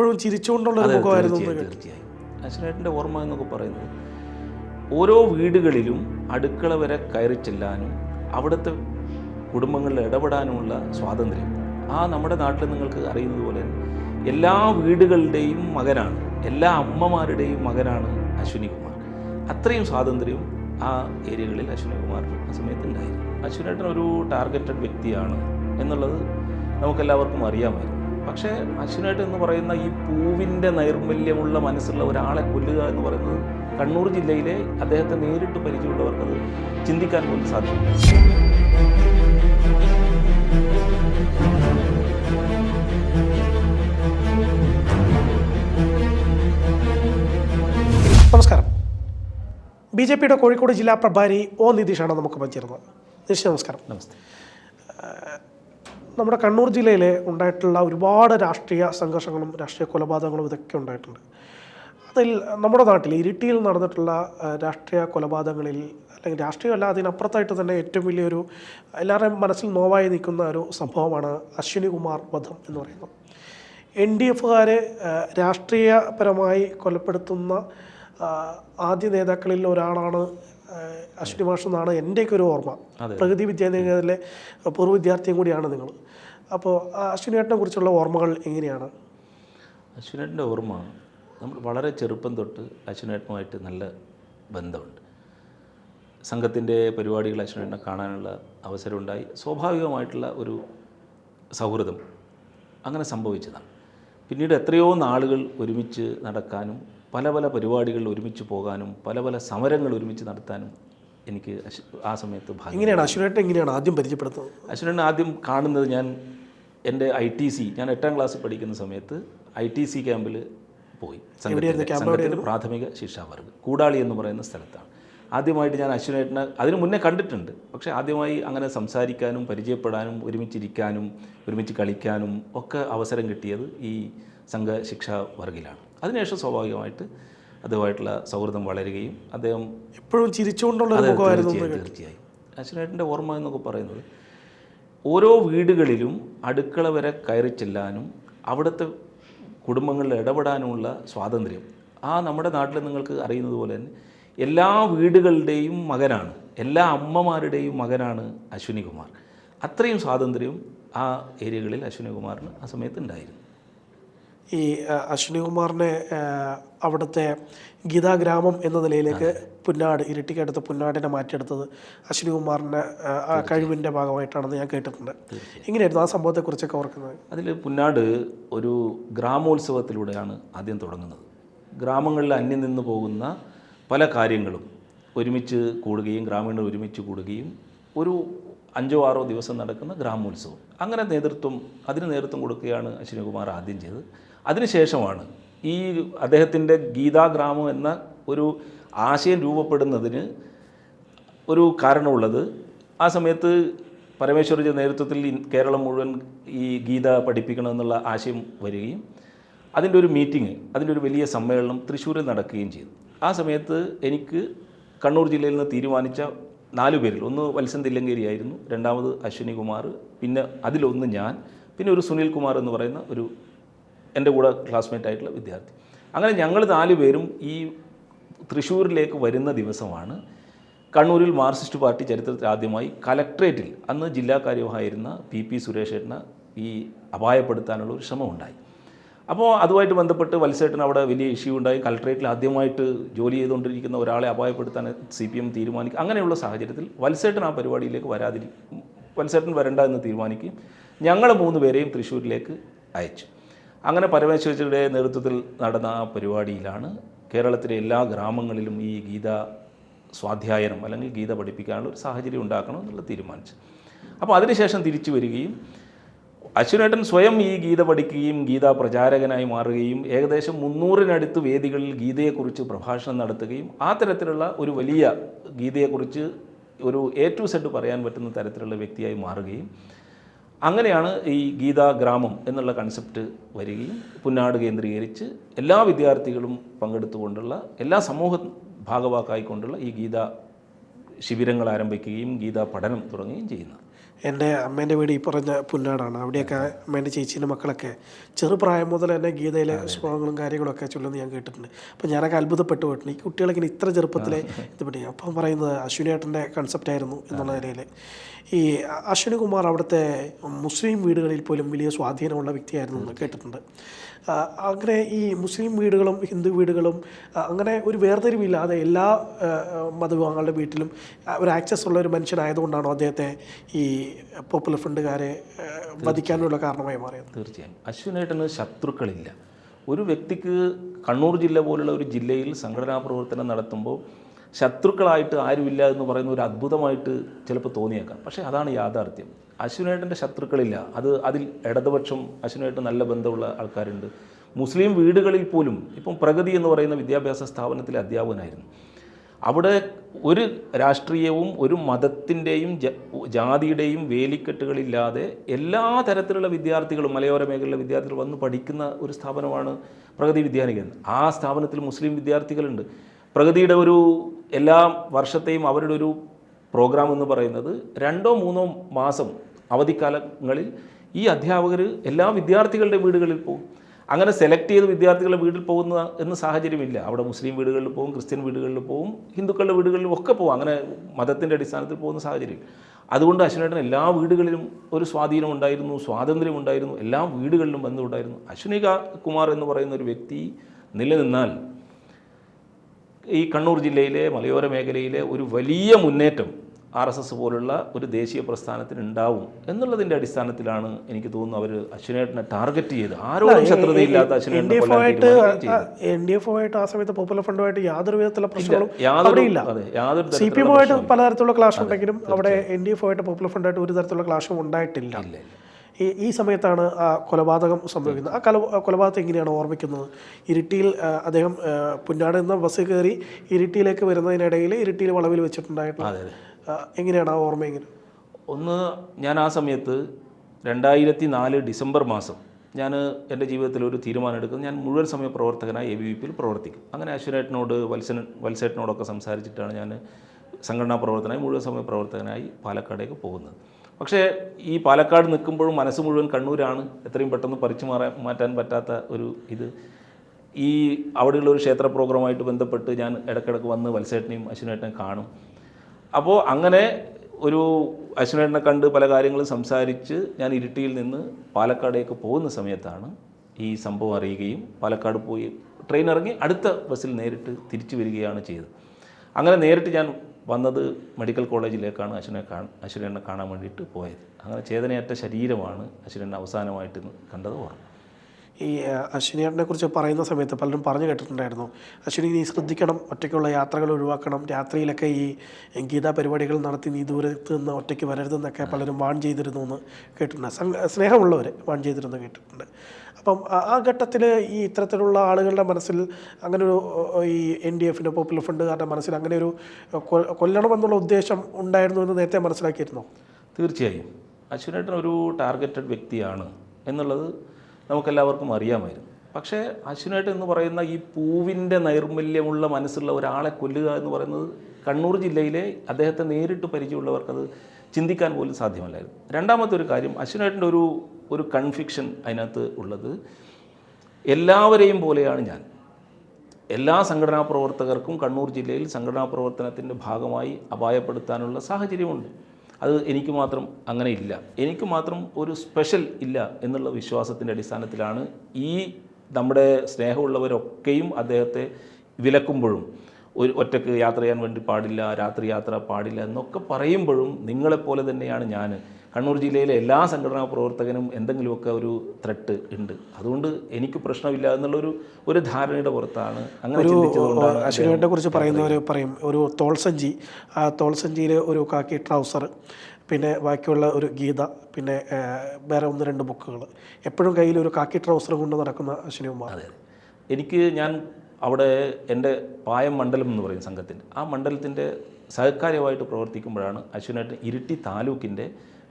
എപ്പോഴും ചിരിച്ചുകൊണ്ടുള്ള ഒരു മുഖമായിരുന്നു തീർച്ചയായും അശ്വനേട്ടന്റെ ഓർമ്മ എന്നൊക്കെ പറയുന്നത് ഓരോ വീടുകളിലും അടുക്കള വരെ കയറി ചെല്ലാനും അവിടുത്തെ കുടുംബങ്ങളിൽ ഇടപെടാനുമുള്ള സ്വാതന്ത്ര്യം. ആ നമ്മുടെ നാട്ടിൽ നിങ്ങൾക്ക് അറിയുന്നത് പോലെ എല്ലാ വീടുകളുടെയും മകനാണ് എല്ലാ അമ്മമാരുടെയും മകനാണ് അശ്വിനി കുമാർ അത്രയും സ്വാതന്ത്ര്യം ആ ഏരിയകളിൽ അശ്വിനി കുമാറിന് ആ സമയത്ത് ഉണ്ടായിരുന്നു അശ്വിനേട്ടൻ ഒരു ടാർഗറ്റഡ് വ്യക്തിയാണ് എന്നുള്ളത് നമുക്കെല്ലാവർക്കും അറിയാമായിരുന്നു. പക്ഷേ അശ്വനായിട്ട് എന്ന് പറയുന്ന ഈ പൂവിന്റെ നൈർമല്യമുള്ള മനസ്സുള്ള ഒരാളെ കൊല്ലുക എന്ന് പറയുന്നത് കണ്ണൂർ ജില്ലയിലെ അദ്ദേഹത്തെ നേരിട്ട് പരിചയമുള്ളവർക്കത് ചിന്തിക്കാൻ പോലും സാധിക്കും. നമസ്കാരം. ബി ജെ പിയുടെ കോഴിക്കോട് ജില്ലാ പ്രഭാരി ഒ നിതീഷാണ് നമുക്ക് പറ്റിയിരുന്നത്. നിതീഷ് നമസ്കാരം. നമസ്തേ. നമ്മുടെ കണ്ണൂർ ജില്ലയിലെ ഉണ്ടായിട്ടുള്ള ഒരുപാട് രാഷ്ട്രീയ സംഘർഷങ്ങളും രാഷ്ട്രീയ കൊലപാതകങ്ങളും ഇതൊക്കെ ഉണ്ടായിട്ടുണ്ട്. അതിൽ നമ്മുടെ നാട്ടിൽ ഇരിട്ടിയിൽ നടന്നിട്ടുള്ള രാഷ്ട്രീയ കൊലപാതകങ്ങളിൽ അല്ലെങ്കിൽ രാഷ്ട്രീയമല്ല അതിനപ്പുറത്തായിട്ട് തന്നെ ഏറ്റവും വലിയൊരു എല്ലാവരുടെയും മനസ്സിൽ നോവായി നിൽക്കുന്ന ഒരു സംഭവമാണ് അശ്വിനി കുമാർ വധം എന്ന് പറയുന്നത്. എൻ ഡി എഫുകാരെ രാഷ്ട്രീയപരമായി കൊലപ്പെടുത്തുന്ന ആദ്യ നേതാക്കളിൽ ഒരാളാണ് അശ്വിനി മാഷ് എന്നാണ് എന്റെയൊക്കെ ഒരു ഓർമ്മ. പ്രകൃതി വിദ്യാലയത്തിലെ പൂർവ വിദ്യാർത്ഥിയും കൂടിയാണ് നിങ്ങൾ. അപ്പോൾ അശ്വിനിയേട്ടനെ കുറിച്ചുള്ള ഓർമ്മകൾ എങ്ങനെയാണ്? അശ്വിനേട്ടന്റെ ഓർമ്മ നമ്മൾ വളരെ ചെറുപ്പം തൊട്ട് അശ്വിനേട്ടനുമായിട്ട് നല്ല ബന്ധമുണ്ട്. സംഘത്തിന്റെ പരിപാടികൾ അശ്വിനേട്ടനെ കാണാനുള്ള അവസരമുണ്ടായി. സ്വാഭാവികമായിട്ടുള്ള ഒരു സൗഹൃദം. അങ്ങനെ സംഭവിച്ചതാണ്. പിന്നീട് എത്രയോ നാളുകൾ ഒരുമിച്ച് നടക്കാനും പല പല പരിപാടികളിൽ ഒരുമിച്ച് പോകാനും പല പല സമരങ്ങൾ ഒരുമിച്ച് നടത്താനും എനിക്ക് ആ സമയത്ത് എങ്ങനെയാണ്? അശ്വിനേട്ടൻ എങ്ങനെയാണ് ആദ്യം പരിചയപ്പെടുത്തുന്നത്? അശ്വിനൻ ആദ്യം കാണുന്നത് ഞാൻ എന്റെ ഐ ടി സി ഞാൻ എട്ടാം ക്ലാസ്സിൽ പഠിക്കുന്ന സമയത്ത് ഐ ടി സി ക്യാമ്പിൽ പോയി. സംഘത്തിന്റെ പ്രാഥമിക ശിക്ഷാവർഗ് കൂടാളി എന്ന് പറയുന്ന സ്ഥലത്താണ്. ആദ്യമായിട്ട് ഞാൻ അശ്വിനേട്ടനെ അതിനു മുന്നേ കണ്ടിട്ടുണ്ട്. പക്ഷേ ആദ്യമായി അങ്ങനെ സംസാരിക്കാനും പരിചയപ്പെടാനും ഒരുമിച്ചിരിക്കാനും ഒരുമിച്ച് കളിക്കാനും ഒക്കെ അവസരം കിട്ടിയത് ഈ സംഘ ശിക്ഷാ വർഗിലാണ്. അതിനുശേഷം സ്വാഭാവികമായിട്ട് അദ്ദേഹമായിട്ടുള്ള സൗഹൃദം വളരുകയും അദ്ദേഹം എപ്പോഴും ചിരിച്ചുകൊണ്ടുള്ള തീർച്ചയായും അശ്വനേട്ടന്റെ ഓർമ്മ എന്നൊക്കെ പറയുന്നത് ഓരോ വീടുകളിലും അടുക്കള വരെ കയറി ചെല്ലാനും അവിടുത്തെ കുടുംബങ്ങളിൽ ഇടപെടാനുമുള്ള സ്വാതന്ത്ര്യം. ആ നമ്മുടെ നാട്ടിൽ നിങ്ങൾക്ക് അറിയുന്നത് പോലെ തന്നെ എല്ലാ വീടുകളുടെയും മകനാണ് എല്ലാ അമ്മമാരുടെയും മകനാണ് അശ്വിനി കുമാർ അത്രയും സ്വാതന്ത്ര്യം ആ ഏരിയകളിൽ അശ്വിനി കുമാറിന് ആ സമയത്ത് ഉണ്ടായിരുന്നു. ഈ അശ്വിനി കുമാറിനെ അവിടുത്തെ ഗീതാ ഗ്രാമം എന്ന നിലയിലേക്ക് പുന്നാട് ഇരട്ടിക്കടുത്ത് പുന്നാടിനെ മാറ്റിയെടുത്തത് അശ്വിനി കുമാറിന്റെ കഴിവിന്റെ ഭാഗമായിട്ടാണെന്ന് ഞാൻ കേട്ടിട്ടുണ്ട്. എങ്ങനെയായിരുന്നു ആ സംഭവത്തെക്കുറിച്ചൊക്കെ ഓർക്കുന്നത്? അതിൽ പുന്നാട് ഒരു ഗ്രാമോത്സവത്തിലൂടെയാണ് ആദ്യം തുടങ്ങുന്നത്. ഗ്രാമങ്ങളിൽ അന്യം നിന്ന് പോകുന്ന പല കാര്യങ്ങളും ഒരുമിച്ച് കൂടുകയും ഗ്രാമീണർ ഒരുമിച്ച് കൂടുകയും ഒരു അഞ്ചോ ആറോ ദിവസം നടക്കുന്ന ഗ്രാമോത്സവം. അങ്ങനെ നേതൃത്വം അതിന് നേതൃത്വം കൊടുക്കുകയാണ് അശ്വിനികുമാർ ആദ്യം ചെയ്തത്. അതിനുശേഷമാണ് ഈ അദ്ദേഹത്തിന്റെ ഗീതാഗ്രാമം എന്ന ഒരു ആശയം രൂപപ്പെടുന്നതിന് ഒരു കാരണമുള്ളത്. ആ സമയത്ത് പരമേശ്വരന്റെ നേതൃത്വത്തിൽ കേരളം മുഴുവൻ ഈ ഗീത പഠിപ്പിക്കണമെന്നുള്ള ആശയം വരികയും അതിന്റെ ഒരു മീറ്റിംഗ് അതിന്റെ ഒരു വലിയ സമ്മേളനം തൃശ്ശൂരിൽ നടക്കുകയും ചെയ്തു. ആ സമയത്ത് എനിക്ക് കണ്ണൂർ ജില്ലയിൽ നിന്ന് തീരുമാനിച്ച നാലു പേരിൽ. ഒന്ന് വത്സൻ തില്ലങ്കേരി ആയിരുന്നു രണ്ടാമത് അശ്വിനി കുമാർ പിന്നെ അതിലൊന്ന് ഞാൻ പിന്നെ ഒരു സുനിൽ കുമാർ എന്ന് പറയുന്ന ഒരു എന്റെ കൂടെ ക്ലാസ്മേറ്റ് ആയിട്ടുള്ള വിദ്യാർത്ഥി. അങ്ങനെ ഞങ്ങൾ നാലു പേരും ഈ തൃശ്ശൂരിലേക്ക് വരുന്ന ദിവസമാണ് കണ്ണൂരിൽ മാർക്സിസ്റ്റ് പാർട്ടി ചരിത്രത്തിൽ ആദ്യമായി കലക്ട്രേറ്റിൽ അന്ന് ജില്ലാ കാര്യമായിരുന്ന പി പി സുരേഷേട്ടനെ ഈ അപായപ്പെടുത്താനുള്ള ഒരു ശ്രമം ഉണ്ടായി അപ്പോൾ അതുമായിട്ട് ബന്ധപ്പെട്ട് വത്സേട്ടൻ അവിടെ വലിയ ഇഷ്യൂ ഉണ്ടായി. കലക്ട്രേറ്റിൽ ആദ്യമായിട്ട് ജോലി ചെയ്തുകൊണ്ടിരിക്കുന്ന ഒരാളെ അപായപ്പെടുത്താൻ സി പി എം തീരുമാനിക്കും അങ്ങനെയുള്ള സാഹചര്യത്തിൽ വത്സേട്ടൻ ആ പരിപാടിയിലേക്ക് വരാതിരി വത്സേട്ടൻ വരണ്ട എന്ന് തീരുമാനിക്കുകയും ഞങ്ങൾ മൂന്ന് പേരെയും തൃശ്ശൂരിലേക്ക് അയച്ചു. അങ്ങനെ പരമേശ്വരയുടെ നേതൃത്വത്തിൽ നടന്ന ആ പരിപാടിയിലാണ് കേരളത്തിലെ എല്ലാ ഗ്രാമങ്ങളിലും ഈ ഗീത സ്വാധ്യായനം അല്ലെങ്കിൽ ഗീത പഠിപ്പിക്കാനുള്ള ഒരു സാഹചര്യം ഉണ്ടാക്കണം എന്നുള്ള തീരുമാനിച്ചു അപ്പോൾ അതിനുശേഷം തിരിച്ചു വരികയും അശ്വനേട്ടൻ സ്വയം ഈ ഗീത പഠിക്കുകയും ഗീത പ്രചാരകനായി മാറുകയും ഏകദേശം മുന്നൂറിനടുത്ത് വേദികളിൽ ഗീതയെക്കുറിച്ച് പ്രഭാഷണം നടത്തുകയും ആ തരത്തിലുള്ള ഒരു വലിയ ഗീതയെക്കുറിച്ച് ഒരു എ ടു സെഡ് പറയാൻ പറ്റുന്ന തരത്തിലുള്ള വ്യക്തിയായി മാറുകയും അങ്ങനെയാണ് ഈ ഗീതാ ഗ്രാമം എന്നുള്ള കൺസെപ്റ്റ് വരികയും പുന്നാട് കേന്ദ്രീകരിച്ച് എല്ലാ വിദ്യാർത്ഥികളും പങ്കെടുത്തുകൊണ്ടുള്ള എല്ലാ സമൂഹ ഭാഗവാക്കായിക്കൊണ്ടുള്ള ഈ ഗീത ശിബിരങ്ങൾ ആരംഭിക്കുകയും ഗീതാ പഠനം തുടങ്ങുകയും ചെയ്യുന്നത്. എന്റെ അമ്മേന്റെ വീട് ഈ പറഞ്ഞ പുന്നാടാണ്. അവിടെയൊക്കെ അമ്മേന്റെ ചേച്ചീന്റെ മക്കളൊക്കെ ചെറുപ്രായം മുതൽ തന്നെ ഗീതയിലെ ശ്ലോകങ്ങളും കാര്യങ്ങളൊക്കെ ചൊല്ലുന്നത് ഞാൻ കേട്ടിട്ടുണ്ട്. അപ്പം ഞാനൊക്കെ അത്ഭുതപ്പെട്ടു പോയിട്ടുണ്ട്. ഈ കുട്ടികളൊക്കെ ഇത്ര ചെറുപ്പത്തിലെ ഇത് പഠിക്കും. അപ്പം പറയുന്നത് അശ്വിനേട്ടന്റെ കൺസെപ്റ്റ് ആയിരുന്നു എന്നുള്ള നിലയിൽ. ഈ അശ്വിനി കുമാർ അവിടുത്തെ മുസ്ലിം വീടുകളിൽ പോലും വലിയ സ്വാധീനമുള്ള വ്യക്തിയായിരുന്നു എന്ന് കേട്ടിട്ടുണ്ട്. അങ്ങനെ ഈ മുസ്ലിം വീടുകളും ഹിന്ദു വീടുകളും അങ്ങനെ ഒരു വേർതിരിവില്ലാതെ എല്ലാ മതവിഭാഗങ്ങളുടെ വീട്ടിലും ഒരു ആക്സസ് ഉള്ള ഒരു മനുഷ്യനായതുകൊണ്ടാണോ അദ്ദേഹത്തെ ഈ പോപ്പുലർ ഫ്രണ്ടുകാരെ വധിക്കാനുള്ള കാരണമായി മാറിയത്. തീർച്ചയായും. അശ്വിനായിട്ടാണ് ശത്രുക്കളില്ല. ഒരു വ്യക്തിക്ക് കണ്ണൂർ ജില്ല പോലുള്ള ഒരു ജില്ലയിൽ സംഘടനാ പ്രവർത്തനം നടത്തുമ്പോൾ ശത്രുക്കളായിട്ട് ആരുമില്ല എന്ന് പറയുന്ന ഒരു അത്ഭുതമായിട്ട് ചിലപ്പോൾ തോന്നിയേക്കാം. പക്ഷേ അതാണ് യാഥാർത്ഥ്യം. അശ്വിനേട്ടന്റെ ശത്രുക്കളില്ല. അത് അതിൽ ഇടതുപക്ഷം അശ്വിനായിട്ട് നല്ല ബന്ധമുള്ള ആൾക്കാരുണ്ട്. മുസ്ലിം വീടുകളിൽ പോലും ഇപ്പം പ്രഗതി എന്ന് പറയുന്ന വിദ്യാഭ്യാസ സ്ഥാപനത്തിലെ അധ്യാപകനായിരുന്നു. അവിടെ ഒരു രാഷ്ട്രീയവും ഒരു മതത്തിന്റെയും ജാതിയുടെയും വേലിക്കെട്ടുകളില്ലാതെ എല്ലാ തരത്തിലുള്ള വിദ്യാർത്ഥികളും മലയോര മേഖലയിലെ വിദ്യാർത്ഥികൾ വന്ന് പഠിക്കുന്ന ഒരു സ്ഥാപനമാണ് പ്രഗതി വിദ്യാനികേന്ദ്രം ആ സ്ഥാപനത്തിൽ മുസ്ലിം വിദ്യാർത്ഥികളുണ്ട്. പ്രഗതിയുടെ ഒരു എല്ലാ വർഷത്തെയും അവരുടെ ഒരു പ്രോഗ്രാം എന്ന് പറയുന്നത് രണ്ടോ മൂന്നോ മാസം അവധിക്കാലങ്ങളിൽ ഈ അധ്യാപകർ എല്ലാ വിദ്യാർത്ഥികളുടെ വീടുകളിൽ പോകും അങ്ങനെ സെലക്ട് ചെയ്ത് വിദ്യാർത്ഥികൾ വീട്ടിൽ പോകുന്ന എന്ന് സാഹചര്യമില്ല. അവിടെ മുസ്ലിം വീടുകളിൽ പോകും ക്രിസ്ത്യൻ വീടുകളിൽ പോകും ഹിന്ദുക്കളുടെ വീടുകളിലും ഒക്കെ പോകും അങ്ങനെ മതത്തിന്റെ അടിസ്ഥാനത്തിൽ പോകുന്ന സാഹചര്യം അതുകൊണ്ട് അശ്വനേട്ടൻ എല്ലാ വീടുകളിലും ഒരു സ്വാധീനം ഉണ്ടായിരുന്നു സ്വാതന്ത്ര്യം ഉണ്ടായിരുന്നു എല്ലാ വീടുകളിലും ബന്ധമുണ്ടായിരുന്നു അശ്വനിക കുമാർ എന്ന് പറയുന്ന ഒരു വ്യക്തി നിലനിന്നാൽ ഈ കണ്ണൂർ ജില്ലയിലെ മലയോര മേഖലയിലെ ഒരു വലിയ മുന്നേറ്റം ആർ എസ് എസ് പോലുള്ള ഒരു ദേശീയ പ്രസ്ഥാനത്തിന് ഉണ്ടാവും എന്നുള്ളതിന്റെ അടിസ്ഥാനത്തിലാണ് എനിക്ക് തോന്നുന്നു അവർ അശ്വിനേട്ടനെ ടാർഗറ്റ് ചെയ്ത് ആരോടും ശത്രുതയില്ലാത്ത എൻ അശ്വിനേട്ടനെ ഡി എഫ് കൊല്ലാൻ ആയിട്ട് എൻ ഡി എഫ് ആയിട്ട് ആ സമയത്ത് പോപ്പുലർ ഫണ്ടുമായിട്ട് യാതൊരു വിധത്തിലുള്ള പ്രശ്നങ്ങളും യാതൊരു അതെ യാതൊരു സി പി എമ്മുമായിട്ട് പലതരത്തിലുള്ള ക്ലാഷ് ഉണ്ടെങ്കിലും അവിടെ എൻ ഡി എഫ് ആയിട്ട് പോപ്പുലർ ഫണ്ടായിട്ട് ഒരു തരത്തിലുള്ള ക്ലാഷും ഉണ്ടായിട്ടില്ല. ഈ ഈ സമയത്താണ് ആ കൊലപാതകം സംഭവിക്കുന്നത്. ആ കല കൊലപാതകം എങ്ങനെയാണ് ഓർമ്മിക്കുന്നത്? ഇരിട്ടിയിൽ അദ്ദേഹം പുന്നാട് എന്ന ബസ് കയറി ഇരിട്ടിയിലേക്ക് വരുന്നതിനിടയിൽ ഇരിട്ടിയിൽ വളവിൽ വെച്ചിട്ടുണ്ടായിട്ടുള്ള എങ്ങനെയാണ് ആ ഓർമ്മ എങ്ങനെ ഒന്ന് ഞാൻ ആ സമയത്ത് രണ്ടായിരത്തി നാല് ഡിസംബർ മാസം ഞാൻ എന്റെ ജീവിതത്തിൽ ഒരു തീരുമാനം എടുക്കുന്നത് ഞാൻ മുഴുവൻ സമയ പ്രവർത്തകനായി എ ബി വി പിയിൽ പ്രവർത്തിക്കും. അങ്ങനെ അശ്വരേട്ടനോട് വത്സൻ വത്സേട്ടനോടൊക്കെ സംസാരിച്ചിട്ടാണ് ഞാൻ സംഘടനാ പ്രവർത്തനമായി മുഴുവൻ സമയ പ്രവർത്തകനായി പാലക്കാടേക്ക് പോകുന്നത്. പക്ഷേ ഈ പാലക്കാട് നിൽക്കുമ്പോഴും മനസ്സ് മുഴുവൻ കണ്ണൂരാണ്. എത്രയും പെട്ടെന്ന് പറിച്ചു മാറാൻ മാറ്റാൻ പറ്റാത്ത ഒരു ഇത്. ഈ അവിടെയുള്ള ഒരു ക്ഷേത്ര പ്രോഗ്രാമായിട്ട് ബന്ധപ്പെട്ട് ഞാൻ ഇടയ്ക്കിടയ്ക്ക് വന്ന് വത്സേട്ടനെയും അശ്വനേട്ടനെയും കാണും. അപ്പോൾ അങ്ങനെ ഒരു അശ്വനേട്ടനെ കണ്ട് പല കാര്യങ്ങളും സംസാരിച്ച് ഞാൻ ഇരിട്ടിയിൽ നിന്ന് പാലക്കാടേക്ക് പോകുന്ന സമയത്താണ് ഈ സംഭവം അറിയുകയും പാലക്കാട് പോയി ട്രെയിൻ ഇറങ്ങി അടുത്ത ബസ്സിൽ നേരിട്ട് തിരിച്ചു വരികയാണ് ചെയ്തത്. അങ്ങനെ നേരിട്ട് ഞാൻ വന്നത് മെഡിക്കൽ കോളേജിലേക്കാണ് അശ്വനെ കാണ അശ്വിനെ കാണാൻ വേണ്ടിയിട്ട് പോയത്. അങ്ങനെ ചേതനയറ്റ ശരീരമാണ് അശ്വനെ അവസാനമായിട്ട് കണ്ടത് ഓർമ്മ. ഈ അശ്വിനിയേട്ടനെ കുറിച്ച് പറയുന്ന സമയത്ത് പലരും പറഞ്ഞു കേട്ടിട്ടുണ്ടായിരുന്നു. അശ്വിനി നീ ശ്രദ്ധിക്കണം ഒറ്റയ്ക്കുള്ള യാത്രകൾ ഒഴിവാക്കണം. രാത്രിയിലൊക്കെ ഈ ഗീതാ പരിപാടികൾ നടത്തി നീ ദൂരത്ത് നിന്ന് ഒറ്റയ്ക്ക് വരരുതെന്നൊക്കെ പലരും വാൺ ചെയ്തിരുന്നു എന്ന് കേട്ടിട്ടുണ്ട് സ്നേഹമുള്ളവർ വാൺ ചെയ്തിരുന്നു കേട്ടിട്ടുണ്ട്. അപ്പം ആ- ഘട്ടത്തിൽ ഈ ഇത്തരത്തിലുള്ള ആളുകളുടെ മനസ്സിൽ അങ്ങനെ ഒരു ഈ എൻ ഡി എഫിന്റെ പോപ്പുലർ ഫണ്ടുകാരുടെ മനസ്സിൽ അങ്ങനെ ഒരു കൊല്ലണമെന്നുള്ള ഉദ്ദേശം ഉണ്ടായിരുന്നു എന്ന് നേരത്തെ മനസ്സിലാക്കിയിരുന്നോ? തീർച്ചയായും. അശ്വിനേട്ടൻ ഒരു ടാർഗറ്റഡ് വ്യക്തിയാണ് എന്നുള്ളത് നമുക്കെല്ലാവർക്കും അറിയാമായിരുന്നു. പക്ഷേ അശ്വിനേട്ടൻ എന്ന് പറയുന്ന ഈ പൂവിന്റെ നൈർമല്യമുള്ള മനസ്സുള്ള ഒരാളെ കൊല്ലുക എന്ന് പറയുന്നത് കണ്ണൂർ ജില്ലയിലെ അദ്ദേഹത്തെ നേരിട്ട് പരിചയമുള്ളവർക്കത് ചിന്തിക്കാൻ പോലും സാധ്യമല്ലായിരുന്നു. രണ്ടാമത്തെ ഒരു കാര്യം അശ്വിനേട്ടന്റെ ഒരു ഒരു കൺഫിക്ഷൻ അതിനകത്ത് ഉള്ളത് എല്ലാവരെയും പോലെയാണ് ഞാൻ. എല്ലാ സംഘടനാ പ്രവർത്തകർക്കും കണ്ണൂർ ജില്ലയിൽ സംഘടനാ പ്രവർത്തനത്തിന്റെ ഭാഗമായി അപായപ്പെടുത്താനുള്ള സാഹചര്യമുണ്ട്. അത് എനിക്ക് മാത്രം അങ്ങനെ ഇല്ല. എനിക്ക് മാത്രം ഒരു സ്പെഷ്യൽ ഇല്ല എന്നുള്ള വിശ്വാസത്തിന്റെ അടിസ്ഥാനത്തിലാണ് ഈ നമ്മുടെ സ്നേഹമുള്ളവരൊക്കെയും അദ്ദേഹത്തെ വിലക്കുമ്പോഴും ഒരു ഒറ്റയ്ക്ക് യാത്ര ചെയ്യാൻ വേണ്ടി പാടില്ല രാത്രി യാത്ര പാടില്ല എന്നൊക്കെ പറയുമ്പോഴും നിങ്ങളെപ്പോലെ തന്നെയാണ് ഞാൻ കണ്ണൂർ ജില്ലയിലെ എല്ലാ സംഘടനാ പ്രവർത്തകനും എന്തെങ്കിലുമൊക്കെ ഒരു ത്രെട്ട് ഉണ്ട്. അതുകൊണ്ട് എനിക്ക് പ്രശ്നമില്ല എന്നുള്ളൊരു ഒരു ധാരണയുടെ പുറത്താണ് അങ്ങനെ അശ്വിനെ കുറിച്ച് പറയുന്നവർ പറയും ഒരു തോൾസഞ്ചി ആ തോൾസഞ്ചിയിൽ ഒരു കാക്കി ട്രൗസർ പിന്നെ ബാക്കിയുള്ള ഒരു ഗീത പിന്നെ വേറെ ഒന്ന് രണ്ട് ബുക്കുകൾ എപ്പോഴും കയ്യിൽ ഒരു കാക്കി ട്രൗസർ കൊണ്ട് നടക്കുന്ന അശ്വിനികുമാർ. അതെ എനിക്ക് ഞാൻ അവിടെ എന്റെ പായം മണ്ഡലം എന്ന് പറയും സംഘത്തിന്റെ. ആ മണ്ഡലത്തിന്റെ സഹകാര്യമായിട്ട് പ്രവർത്തിക്കുമ്പോഴാണ് അശ്വിനായിട്ട് ഇരിട്ടി താലൂക്കിന്റെ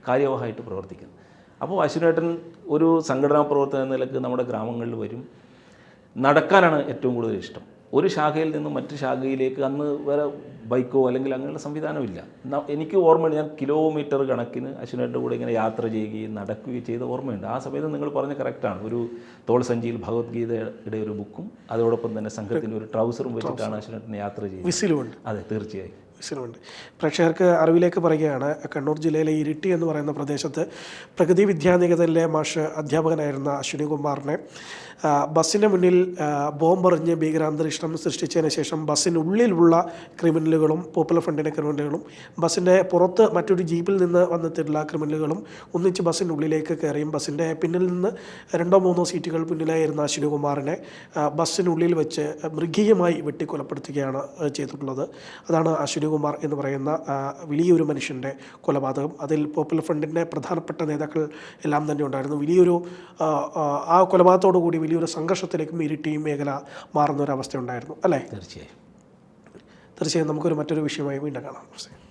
കാര്യവാഹമായിട്ട് പ്രവർത്തിക്കുന്നത് അപ്പോൾ അശ്വിനേട്ടൻ ഒരു സംഘടനാ പ്രവർത്തന നിലയ്ക്ക് നമ്മുടെ ഗ്രാമങ്ങളിൽ വരും. നടക്കാനാണ് ഏറ്റവും കൂടുതൽ ഇഷ്ടം. ഒരു ശാഖയിൽ നിന്നും മറ്റു ശാഖയിലേക്ക് അന്ന് വേറെ ബൈക്കോ അല്ലെങ്കിൽ അങ്ങനെയുള്ള സംവിധാനമില്ല എനിക്ക് ഓർമ്മയുണ്ട് ഞാൻ കിലോമീറ്റർ കണക്കിന് അശ്വിനായിട്ട് കൂടെ ഇങ്ങനെ യാത്ര ചെയ്യുകയും നടക്കുകയും ചെയ്ത ഓർമ്മയുണ്ട്. ആ സമയത്ത് നിങ്ങൾ പറഞ്ഞ കറക്റ്റാണ് ഒരു തോൾ സഞ്ചിയിൽ ഭഗവത്ഗീതയുടെ ഒരു ബുക്കും അതോടൊപ്പം തന്നെ സംഘത്തിന്റെ ഒരു ട്രൗസറും വെച്ചിട്ടാണ് അശ്വിനായിട്ടിനെ യാത്ര ചെയ്യുന്നത്. അതെ തീർച്ചയായും. വിസിലുമുണ്ട് പ്രേക്ഷകർക്ക് അറിവിലേക്ക് പറയുകയാണ് കണ്ണൂർ ജില്ലയിലെ ഇരിട്ടി എന്ന് പറയുന്ന പ്രദേശത്ത് പ്രകൃതി വിദ്യാനികേതനിലെ മാഷ് അധ്യാപകനായിരുന്ന അശ്വിനി കുമാറിനെ ബസ്സിന് മുന്നിൽ ബോംബെറിഞ്ഞ് ഭീകരാന്തരീക്ഷം സൃഷ്ടിച്ചതിന് ശേഷം ബസ്സിനുള്ളിലുള്ള ക്രിമിനലുകളും പോപ്പുലർ ഫ്രണ്ടിന്റെ ക്രിമിനലുകളും ബസ്സിന്റെ പുറത്ത് മറ്റൊരു ജീപ്പിൽ നിന്ന് വന്നെത്തിയിട്ടുള്ള ക്രിമിനലുകളും ഒന്നിച്ച് ബസ്സിനുള്ളിലേക്ക് കയറിയും ബസ്സിന്റെ പിന്നിൽ നിന്ന് രണ്ടോ മൂന്നോ സീറ്റുകൾ പിന്നിലായിരുന്ന അശ്വിനി കുമാറിനെ ആ, ബസ്സിനുള്ളിൽ വെച്ച് മൃഗീയമായി വെട്ടിക്കൊലപ്പെടുത്തുകയാണ് ചെയ്തിട്ടുള്ളത്. അതാണ് അശ്വിനി കുമാർ എന്ന് പറയുന്ന വലിയൊരു മനുഷ്യന്റെ കൊലപാതകം. അതിൽ പോപ്പുലർ ഫ്രണ്ടിന്റെ പ്രധാനപ്പെട്ട നേതാക്കൾ എല്ലാം തന്നെ ഉണ്ടായിരുന്നു. വലിയൊരു ആ കൊലപാതകത്തോടു കൂടി വലിയൊരു സംഘർഷത്തിലേക്കും ടീം മേഖല മാറുന്ന ഒരു അവസ്ഥ ഉണ്ടായിരുന്നു അല്ലേ? തീർച്ചയായും. തീർച്ചയായും നമുക്കൊരു മറ്റൊരു വിഷയമായി വീണ്ടും കാണാം.